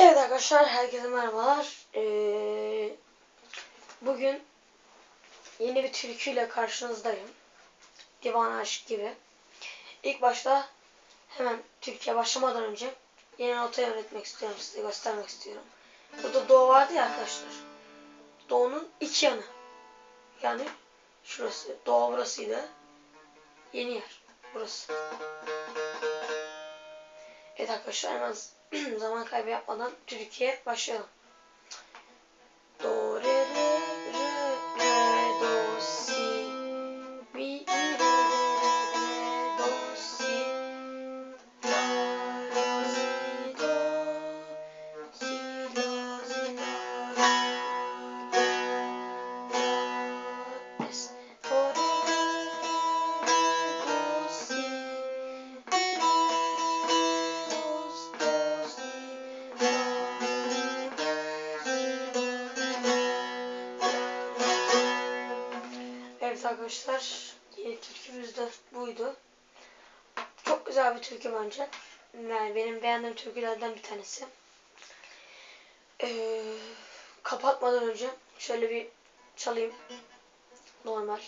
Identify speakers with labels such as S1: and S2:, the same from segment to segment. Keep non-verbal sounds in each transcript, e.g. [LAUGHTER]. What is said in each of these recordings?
S1: Evet arkadaşlar herkese merhabalar. Ee, bugün yeni bir türküyle karşınızdayım. Divan Aşk gibi. İlk başta hemen Türkiye başlamadan önce yeni notayı öğretmek istiyorum size göstermek istiyorum. Burada Do vardı ya arkadaşlar. Do'nun iki yanı. Yani şurası. Do burasıydı. Yeni yer. Burası. Evet arkadaşlar hemen [CLEARS THROAT] zaman kaybı yapmadan Türkiye başlayalım. Evet arkadaşlar yeni türkümüz de buydu. Çok güzel bir türkü bence. Yani benim beğendiğim türkülerden bir tanesi. Ee, kapatmadan önce şöyle bir çalayım. Normal.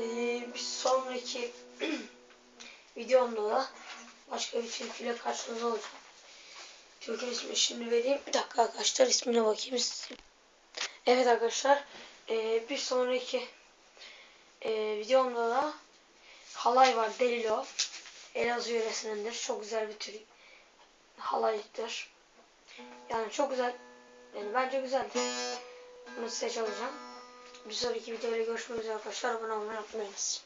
S1: Ee, bir sonraki [CLEARS THROAT] videomda da başka bir türküyle karşınızda olacağım. Türkünün ismini şimdi vereyim. Bir dakika arkadaşlar ismine bakayım. Evet arkadaşlar ee, bir sonraki ee, videomda da halay var Delilo. Elazığ yöresindendir. Çok güzel bir tür halaydır. Yani çok güzel. Yani bence güzeldir. Bunu size çalacağım. Bir sonraki videoda görüşmek üzere arkadaşlar. Abone olmayı unutmayınız.